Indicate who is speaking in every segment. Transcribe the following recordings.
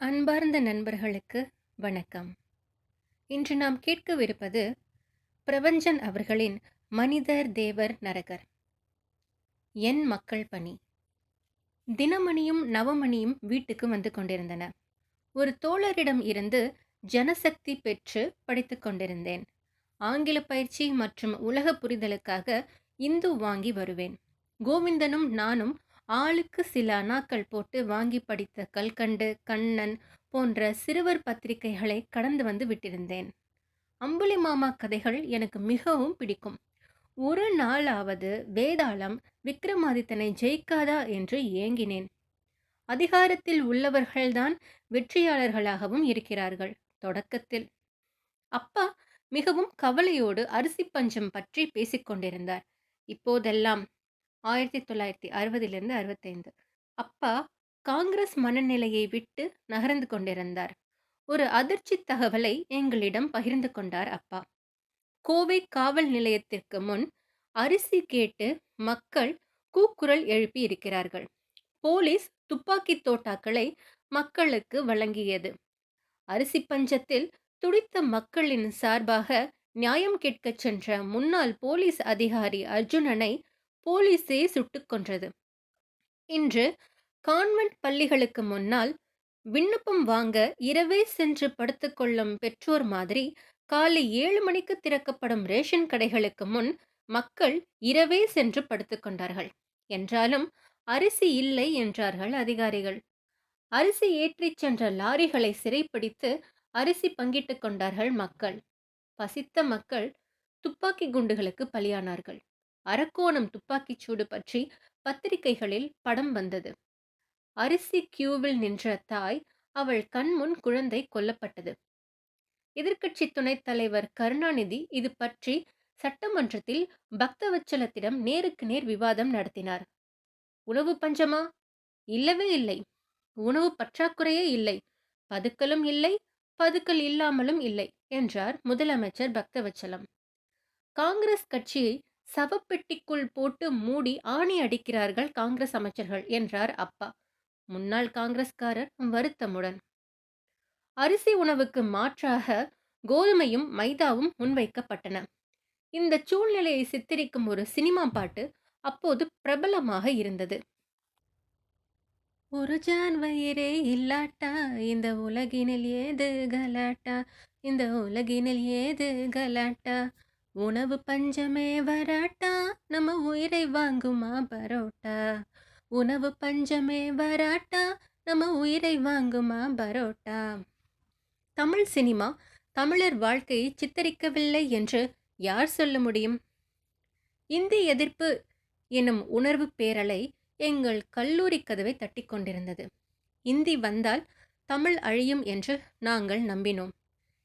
Speaker 1: அன்பார்ந்த நண்பர்களுக்கு வணக்கம். இன்று நாம் கேட்கவிருப்பது பிரபஞ்சன் அவர்களின் மனிதர் தேவர் நரகர். என் மக்கள் பணி. தினமணியும் நவமணியும் வீட்டுக்கு வந்து கொண்டிருந்தன. ஒரு தோழரிடம் இருந்து ஜனசக்தி பெற்று படித்து கொண்டிருந்தேன். ஆங்கில பயிற்சி மற்றும் உலக புரிதலுக்காக இந்து வாங்கி வருவேன். கோவிந்தனும் நானும் ஆளுக்கு சில அணாக்கள் போட்டு வாங்கி படித்த கல்கண்டு கண்ணன் போன்ற சிறுவர் பத்திரிகைகளை கடந்து வந்து விட்டிருந்தேன். அம்புலி மாமா கதைகள் எனக்கு மிகவும் பிடிக்கும். ஒரு நாளாவது வேதாளம் விக்ரமாதித்தனை ஜெயிக்காதா என்று ஏங்கினேன். அதிகாரத்தில் உள்ளவர்கள்தான் வெற்றியாளர்களாகவும் இருக்கிறார்கள் தொடக்கத்தில். அப்பா மிகவும் கவலையோடு அரிசி பஞ்சம் பற்றி பேசிக்கொண்டிருந்தார். இப்போதெல்லாம் ஆயிரத்தி தொள்ளாயிரத்தி அறுபதிலிருந்து அறுபத்தைந்து. அப்பா காங்கிரஸ் மனநிலையை விட்டு நகர்ந்து கொண்டிருந்தார். ஒரு அதிர்ச்சி தகவலை எங்களிடம் பகிர்ந்து கொண்டார் அப்பா. கோவை காவல் நிலையத்திற்கு முன் அரிசி கேட்டு மக்கள் கூக்குரல் எழுப்பி இருக்கிறார்கள். போலீஸ் துப்பாக்கி தோட்டாக்களை மக்களுக்கு வழங்கியது. அரிசி பஞ்சத்தில் துடித்த மக்களின் சார்பாக நியாயம் கேட்கச் சென்ற முன்னாள் போலீஸ் அதிகாரி அர்ஜுனனை போலீஸே சுட்டுக் கொன்றது. இன்று கான்வென்ட் பள்ளிகளுக்கு முன்னால் விண்ணப்பம் வாங்க இரவே சென்று படுத்துக்கொள்ளும் பெற்றோர் மாதிரி காலை ஏழு மணிக்கு திறக்கப்படும் ரேஷன் கடைகளுக்கு முன் மக்கள் இரவே சென்று படுத்துக்கொண்டார்கள் என்றாலும் அரிசி இல்லை என்றார்கள் அதிகாரிகள். அரிசி ஏற்றிச் சென்ற லாரிகளை சிறைப்பிடித்து அரிசி பங்கிட்டுக் கொண்டார்கள் மக்கள். பசித்த மக்கள் துப்பாக்கி குண்டுகளுக்கு பலியானார்கள். அரக்கோணம் துப்பாக்கிச் சூடு பற்றி பத்திரிகைகளில் படம் வந்தது. அரிசி கியூவில் நின்ற தாய் அவள் கண்முன் குழந்தை கொல்லப்பட்டது. எதிர்க்கட்சி துணைத் தலைவர் கருணாநிதி இது பற்றி சட்டமன்றத்தில் பக்தவச்சலத்திடம் நேருக்கு நேர் விவாதம் நடத்தினார். உணவு பஞ்சமா? இல்லவே இல்லை. உணவு பற்றாக்குறையே இல்லை. பதுக்கலும் இல்லை. பதுக்கல் இல்லாமலும் இல்லை என்றார் முதலமைச்சர் பக்தவச்சலம். காங்கிரஸ் கட்சியை சவப்பெட்டிக்குள் போட்டு மூடி ஆணி அடிக்கிறார்கள் காங்கிரஸ் அமைச்சர்கள் என்றார் அப்பா. முன்னாள் காங்கிரஸ்காரர் வருத்தமுடன். அரிசி உணவுக்கு மாற்றாக கோதுமையும் மைதாவும் முன்வைக்கப்பட்டன. இந்த சூழ்நிலையை சித்தரிக்கும் ஒரு சினிமா பாட்டு அப்போது பிரபலமாக இருந்தது. ஒரு ஜான் வயிறே இல்லாட்டா இந்த உலகினில் ஏது கலாட்டா இந்த உலகினில் ஏது கலாட்டா உணவு பஞ்சமே வராட்டா? நம்ம உயிரை வாங்குமா பரோட்டா? உணவு பஞ்சமே வராட்டா? நம்ம உயிரை வாங்குமா பரோட்டா? தமிழ் சினிமா தமிழர் வாழ்க்கையை சித்தரிக்கவில்லை என்று யார் சொல்ல முடியும்? இந்தி எதிர்ப்பு எனும் உணர்வு பேரலை எங்கள் கல்லூரி கதவை தட்டி கொண்டிருந்தது. இந்தி வந்தால் தமிழ் அழியும் என்று நாங்கள் நம்பினோம்.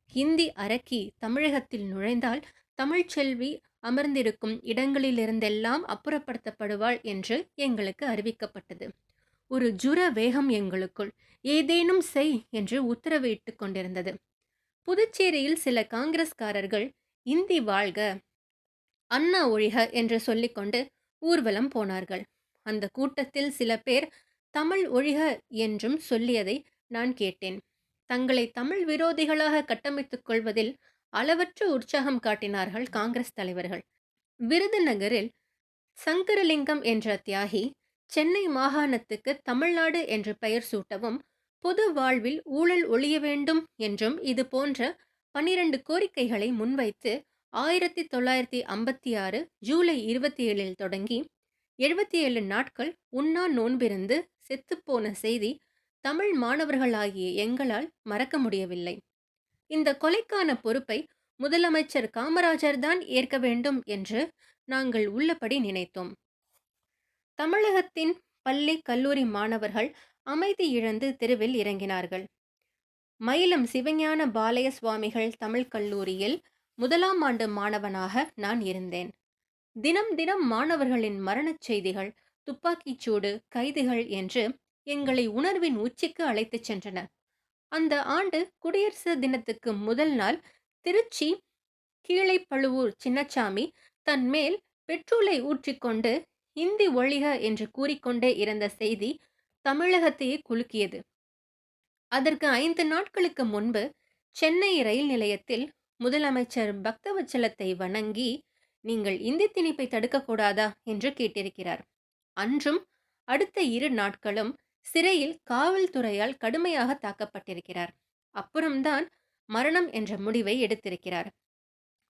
Speaker 1: ஹிந்தி அரக்கி தமிழகத்தில் நுழைந்தால் தமிழ்ச்செல்வி அமர்ந்திருக்கும் இடங்களிலிருந்தெல்லாம் அப்புறப்படுத்தப்படுவாள் என்று எங்களுக்கு அறிவிக்கப்பட்டது. ஒரு ஜுர வேகம் எங்களுக்குள் ஏதேனும் செய் என்று உத்தரவிட்டு கொண்டிருந்தது. புதுச்சேரியில் சில காங்கிரஸ்காரர்கள் இந்தி வாழ்க அண்ணா ஒழிக என்று சொல்லிக்கொண்டு ஊர்வலம் போனார்கள். அந்த கூட்டத்தில் சில பேர் தமிழ் ஒழிக என்றும் சொல்லியதை நான் கேட்டேன். தங்களை தமிழ் விரோதிகளாக கட்டமைத்துக் கொள்வதில் அளவற்ற உற்சாகம் காட்டினார்கள் காங்கிரஸ் தலைவர்கள். விருதுநகரில் சங்கரலிங்கம் என்ற தியாகி சென்னை மாகாணத்துக்கு தமிழ்நாடு என்று பெயர் சூட்டவும் பொது வாழ்வில் ஊழல் ஒழிய வேண்டும் என்றும் இது போன்ற பன்னிரண்டு கோரிக்கைகளை முன்வைத்து ஆயிரத்தி தொள்ளாயிரத்தி ஐம்பத்தி ஆறு ஜூலை இருபத்தி ஏழில் தொடங்கி எழுபத்தி ஏழு நாட்கள் உண்ணா நோன்பிருந்து செத்துப்போன செய்தி தமிழ் மாணவர்களாகிய எங்களால் மறக்க முடியவில்லை. இந்த கொலைக்கான பொறுப்பை முதலமைச்சர் காமராஜர் தான் ஏற்க வேண்டும் என்று நாங்கள் உள்ளபடி நினைத்தோம். தமிழகத்தின் பள்ளி கல்லூரி மாணவர்கள் அமைதி இழந்து தெருவில் இறங்கினார்கள். மயிலம் சிவஞான பாலய சுவாமிகள் தமிழ் கல்லூரியில் முதலாம் ஆண்டு மாணவனாக நான் இருந்தேன். தினம் தினம் மாணவர்களின் மரணச் செய்திகள் துப்பாக்கிச்சூடு கைதுகள் என்று எங்களை உணர்வின் உச்சிக்கு அழைத்துச் சென்றன. அந்த ஆண்டு குடியரசு தினத்துக்கு முதல் நாள் திருச்சி கீழைப்பழுவூர் சின்னச்சாமி தன் மேல் பெட்ரோலை ஊற்றிக்கொண்டு இந்தி ஒழிக என்று கூறிக்கொண்டே இருந்த செய்தி தமிழகத்தையே குலுக்கியது. அதற்கு ஐந்து நாட்களுக்கு முன்பு சென்னை ரயில் நிலையத்தில் முதலமைச்சர் பக்தவச்சலத்தை வணங்கி நீங்கள் இந்தி திணிப்பை தடுக்கக்கூடாதா? என்று கேட்டிருக்கிறார். அன்றும் அடுத்த இரு நாட்களும் சிறையில் காவல்துறையால் கடுமையாக தாக்கப்பட்டிருக்கிறார். அப்புறம்தான் மரணம் என்ற முடிவை எடுத்திருக்கிறார்.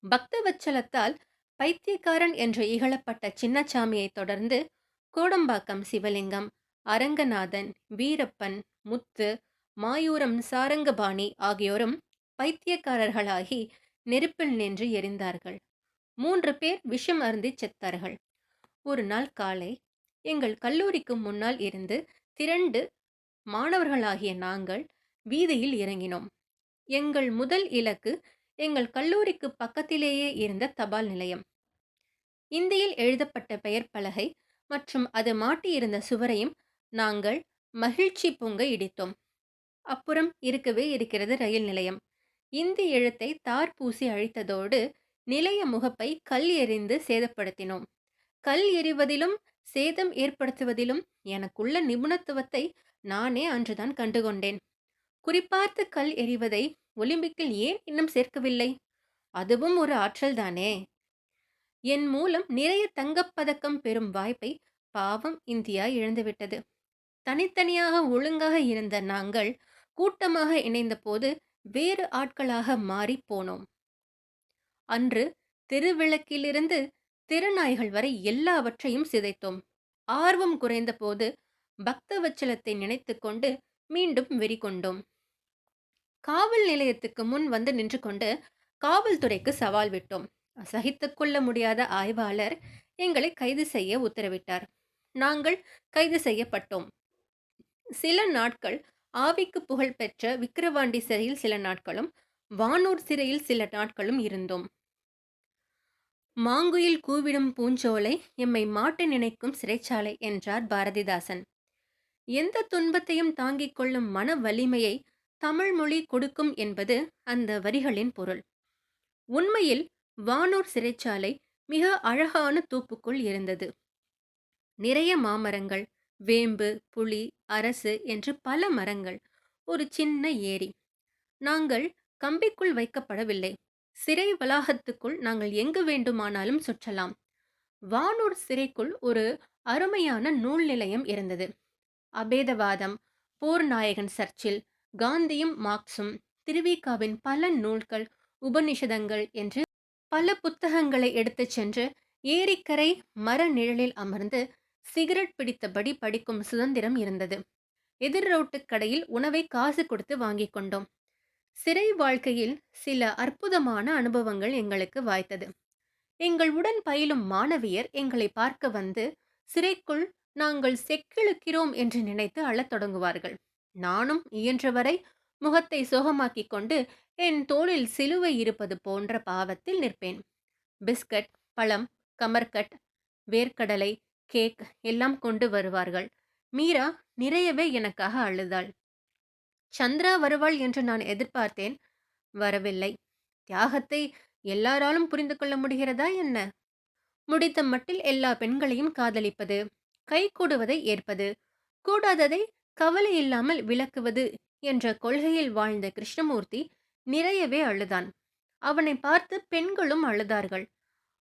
Speaker 1: பக்தவச்சலத்தால் பைத்தியக்காரன் என்று இகழப்பட்ட சின்னசாமியை தொடர்ந்து கோடம்பாக்கம் சிவலிங்கம் அரங்கநாதன் வீரப்பன் முத்து மாயூரம் சாரங்கபாணி ஆகியோரும் பைத்தியக்காரர்களாகி நெருப்பில் நின்று எரிந்தார்கள். மூன்று பேர் விஷம் அருந்தி செத்தார்கள். ஒரு நாள் காலை எங்கள் கல்லூரிக்கு முன்னால் இருந்து திரண்டு மாணவர்களாகிய நாங்கள் வீதியில் இறங்கினோம். எங்கள் முதல் இலக்கு எங்கள் கல்லூரிக்கு பக்கத்திலேயே இருந்த தபால் நிலையம். இந்தியில் எழுதப்பட்ட பெயர் பலகை மற்றும் அது மாட்டியிருந்த சுவரையும் நாங்கள் மகிழ்ச்சி பொங்க இடித்தோம். அப்புறம் இருக்கவே இருக்கிறது ரயில் நிலையம். இந்தி எழுத்தை தார் பூசி அழித்ததோடு நிலைய முகப்பை கல் எறிந்து சேதப்படுத்தினோம். கல் எறிவதிலும் சேதம் ஏற்படுத்துவதிலும் எனக்குள்ள நிபுணத்துவத்தை நானே அன்றுதான் கண்டுகொண்டேன். குறிப்பார்த்து கல் எறிவதை ஒலிம்பிக்கில் ஏன் இன்னும் சேர்க்கவில்லை? அதுவும் ஒரு ஆற்றல்தானே என் மூலம் நிறைய தங்கப்பதக்கம் பெறும் வாய்ப்பை பாவம் இந்தியா இழந்துவிட்டது. தனித்தனியாக ஒழுங்காக இருந்த நாங்கள் கூட்டமாக இணைந்தபோது வேறு ஆட்களாக மாறி போனோம். அன்று திருவிளக்கிலிருந்து திருநாய்கள் வரை எல்லாவற்றையும் சிதைத்தோம். ஆர்வம் குறைந்தபோது பக்தவச்சலத்தை நினைத்து கொண்டு மீண்டும் வெறி கொண்டோம். காவல் நிலையத்துக்கு முன் வந்து நின்று கொண்டு காவல்துறைக்கு சவால் விட்டோம். சகித்து கொள்ள முடியாத ஆய்வாளர் எங்களை கைது செய்ய உத்தரவிட்டார். நாங்கள் கைது செய்யப்பட்டோம். சில நாட்கள் ஆவிக்கு புகழ் பெற்ற விக்கிரவாண்டி சிறையில் சில நாட்களும் வானூர் சிறையில் சில நாட்களும் இருந்தோம். மாங்குயில் கூவிடும் பூஞ்சோலை எம்மை மாட்ட நினைக்கும் சிறைச்சாலை என்றார் பாரதிதாசன். எந்த துன்பத்தையும் தாங்கிக் கொள்ளும் மன வலிமையை தமிழ் மொழி கொடுக்கும் என்பது அந்த வரிகளின் பொருள். உண்மையில் வானூர் சிறைச்சாலை மிக அழகான தூப்புக்குள் இருந்தது. நிறைய மாமரங்கள் வேம்பு புலி அரசு என்று பல மரங்கள் ஒரு சின்ன ஏரி. நாங்கள் கம்பிக்குள் வைக்கப்படவில்லை. சிறை வளாகத்துக்குள் நாங்கள் எங்கு வேண்டுமானாலும் சுற்றலாம். வானூர் சிறைக்குள் ஒரு அருமையான நூல் நிலையம் இருந்தது. அபேதவாதம் போர் நாயகன் சர்ச்சில் காந்தியும் மார்க்சும் திருவிகாவின் பல நூல்கள் உபநிஷதங்கள் என்று பல புத்தகங்களை எடுத்துச் சென்று ஏரிக்கரை மர நிழலில் அமர்ந்து சிகரெட் பிடித்தபடி படிக்கும் சுதந்திரம் இருந்தது. எதிர் ரோட்டுக் கடையில் உணவை காசு கொடுத்து வாங்கிக் கொண்டோம். சிறை வாழ்க்கையில் சில அற்புதமான அனுபவங்கள் எங்களுக்கு வாய்த்தது. எங்கள் உடன் பயிலும் மாணவியர் எங்களை பார்க்க வந்து சிறைக்குள் நாங்கள் செக்கிழுக்கிறோம் என்று நினைத்து அழத் தொடங்குவார்கள். நானும் இயன்றவரை முகத்தை சோகமாக்கிக் கொண்டு என் தோளில் சிலுவை இருப்பது போன்ற பாவத்தில் நிற்பேன். பிஸ்கட் பழம் கமர்கட் வேர்க்கடலை கேக் எல்லாம் கொண்டு வருவார்கள். மீரா நிறையவே எனக்காக அழுதாள். சந்திரா வருவாள் என்று நான் எதிர்பார்த்தேன். வரவில்லை. தியாகத்தை எல்லாராலும் புரிந்து கொள்ள முடிகிறதா என்ன? முடித்த மட்டில் எல்லா பெண்களையும் காதலிப்பது கை கூடுவதை ஏற்பது கூடாததை கவலை இல்லாமல் விளக்குவது என்ற கொள்கையில் வாழ்ந்த கிருஷ்ணமூர்த்தி நிறையவே அழுதான். அவனை பார்த்து பெண்களும் அழுதார்கள்.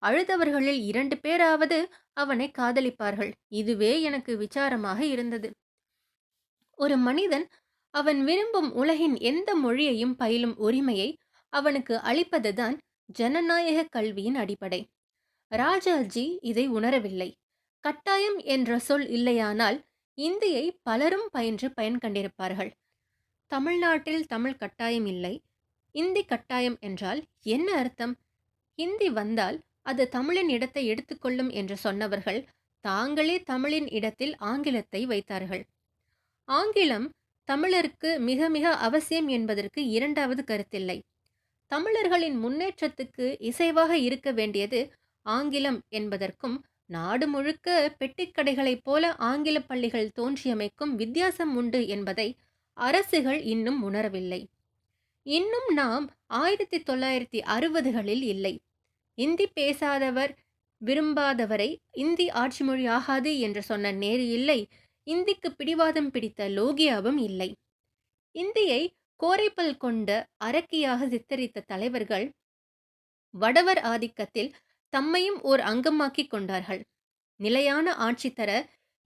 Speaker 1: அழுதவர்களில் இரண்டு பேராவது அவனை காதலிப்பார்கள். இதுவே எனக்கு விசாரமாக இருந்தது. ஒரு மனிதன் அவன் விரும்பும் உலகின் எந்த மொழியையும் பயிலும் உரிமையை அவனுக்கு அளிப்பதுதான் ஜனநாயக கல்வியின் அடிப்படை. ராஜாஜி இதை உணரவில்லை. கட்டாயம் என்ற சொல் இல்லையானால் இந்தியை பலரும் பயின்று பயன் கண்டிருப்பார்கள். தமிழ்நாட்டில் தமிழ் கட்டாயம் இல்லை. இந்தி கட்டாயம் என்றால் என்ன அர்த்தம்? ஹிந்தி வந்தால் அது தமிழின் இடத்தை எடுத்துக்கொள்ளும் என்று சொன்னவர்கள் தாங்களே தமிழின் இடத்தில் ஆங்கிலத்தை வைத்தார்கள். ஆங்கிலம் தமிழருக்கு மிக மிக அவசியம் என்பதற்கு இரண்டாவது கருத்தில்லை. தமிழர்களின் முன்னேற்றத்துக்கு இசைவாக இருக்க வேண்டியது ஆங்கிலம் என்பதற்கும் நாடு முழுக்க பெட்டிக்கடைகளைப் போல ஆங்கில பள்ளிகள் தோன்றியமைக்கும் வித்தியாசம் உண்டு என்பதை அரசுகள் இன்னும் உணரவில்லை. இன்னும் நாம் ஆயிரத்தி தொள்ளாயிரத்தி அறுபதுகளில் இல்லை. இந்தி பேசாதவர் விரும்பாதவரை இந்தி ஆட்சி மொழி ஆகாது என்று சொன்ன நேரு இல்லை. இந்திக்கு பிடிவாதம் பிடித்த லோகியாவும் இல்லை. இந்தியை கோரைப்பல் கொண்ட அரக்கியாக சித்தரித்த தலைவர்கள் வடவர் ஆதிக்கத்தில் தம்மையும் ஓர் அங்கமாக்கிக் கொண்டார்கள். நிலையான ஆட்சி தர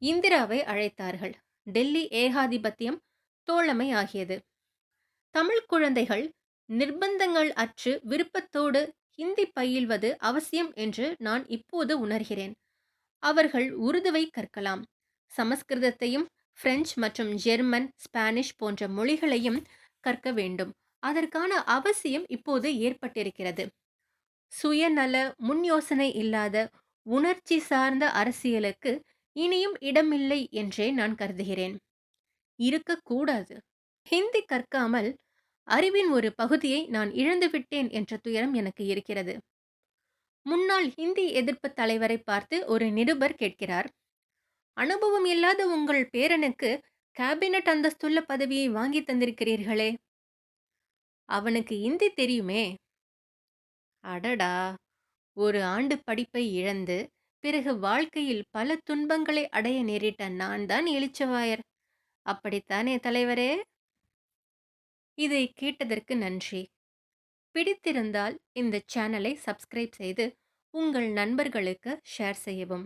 Speaker 1: இந்திராவை அழைத்தார்கள். டெல்லி ஏகாதிபத்தியம் தோழமை ஆகியது. தமிழ் குழந்தைகள் நிர்பந்தங்கள் அற்று விருப்பத்தோடு ஹிந்தி பயில்வது அவசியம் என்று நான் இப்போது உணர்கிறேன். அவர்கள் உருதுவை கற்கலாம். சமஸ்கிருதத்தையும் பிரெஞ்சு மற்றும் ஜெர்மன் ஸ்பானிஷ் போன்ற மொழிகளையும் கற்க வேண்டும். அதற்கான அவசியம் இப்போது ஏற்பட்டிருக்கிறது. சுயநல முன் யோசனை இல்லாத உணர்ச்சி சார்ந்த அரசியலுக்கு இனியும் இடமில்லை என்றே நான் கருதுகிறேன். இருக்கக்கூடாது ஹிந்தி கற்காமல் அறிவின் ஒரு பகுதியை நான் இழந்துவிட்டேன் என்ற துயரம் எனக்கு இருக்கிறது. முன்னாள் ஹிந்தி எதிர்ப்பு தலைவரை பார்த்து ஒரு நிருபர் கேட்கிறார் அனுபவம் இல்லாத உங்கள் பேரனுக்கு கேபினட் அந்தஸ்துள்ள பதவியை வாங்கி தந்திருக்கிறீர்களே. அவனுக்கு இந்தி தெரியுமே? அடடா! ஒரு ஆண்டு படிப்பை இழந்து பிறகு வாழ்க்கையில் பல துன்பங்களை அடைய நேரிட்ட நான் தான் எழுச்சவாயர். அப்படித்தானே தலைவரே? இதை கேட்டதற்கு நன்றி. பிடித்திருந்தால் இந்த சேனலை சப்ஸ்கிரைப் செய்து உங்கள் நண்பர்களுக்கு ஷேர் செய்யவும்.